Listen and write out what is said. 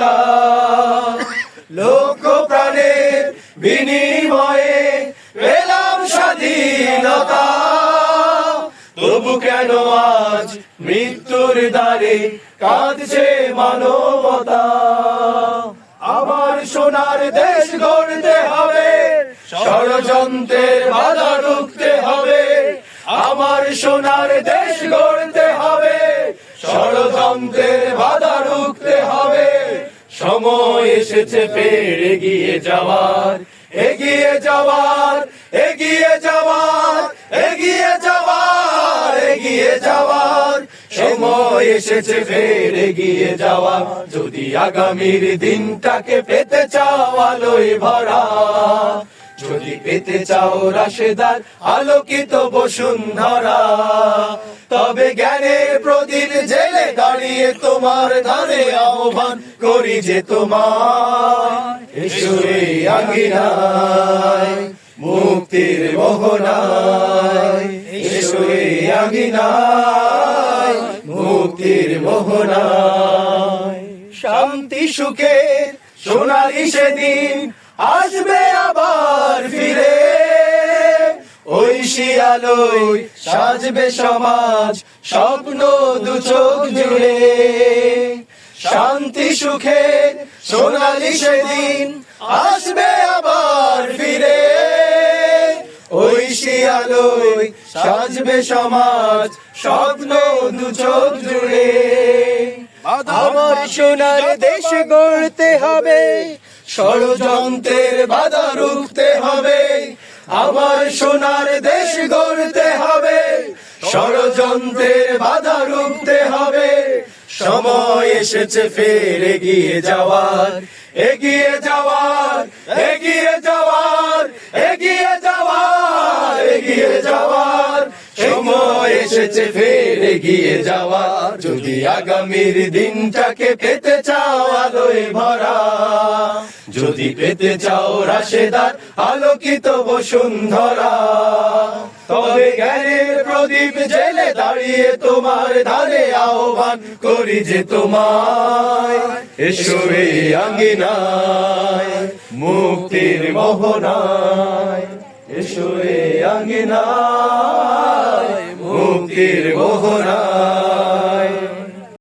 মানবতা লোক প্রাণের বিনিময়ে পেলাম স্বাধীনতা। তবু কেন আজ মৃত্যুর দ্বারে কাঁদছে মানবতা? আমার সোনার দেশ গড়তে হবে, ষড়যন্ত্রের বাধা রুখতে হবে। আমার সোনার দেশ গড়তে হবে, ষড়যন্ত্রের সময় এসেছে ফের এগিয়ে যাওয়ার। এগিয়ে যাওয়ার এগিয়ে যাওয়ার এগিয়ে যাওয়ার এগিয়ে যাওয়ার। সময় এসেছে ফের এগিয়ে যাওয়া যদি আগামীর দিনটাকে পেতে চাও আলোয় ভরা যদি পেতে চাও রাশেদার, আলোকিত বসুন্ধরা। তবে জ্ঞানের প্রদীপ জেলে দাঁড়িয়ে তোমার ধারে আহ্বান করি যে তোমার এসো মুক্তির মোহনায়। এসো এই মুক্তির মোহনায়। শান্তি, সুখের সোনালি সেদিন আসবে আবার ফিরে। ওই শিয়ালয় সাজবে সমাজ স্বপ্ন দু চোখ জুড়ে। শান্তি সুখে সোনালি সেদিন আসবে আবার ফিরে। ওই শিয়ালয় সাজবে সমাজ স্বপ্ন দু চোখ জুড়ে। আমার সোনার দেশ গড়তে হবে ষড়যন্ত্রের বাধা রুখতে হবে আমার সোনার দেশ গড়তে হবে। ষড়যন্ত্রের বাধা রুখতে হবে, সময় এসেছে ফের এগিয়ে যাওয়ার। এগিয়ে যাওয়ার এসেছে ফের গিয়ে যাওয়া। যদি আগামীর দিনটাকে পেতে চাও আলোয় ভরা, যদি পেতে চাও রাশেদার আলোকিত বসুন্ধরা, তবে জ্ঞানের প্রদীপ জেলে দাঁড়িয়ে তোমার ধারে আহ্বান করি যে তোমায়। এসো এই আঙ্গিনায় মুক্তির মোহনায়। এসো এই আঙ্গিনায় মুক্তির মোহনায়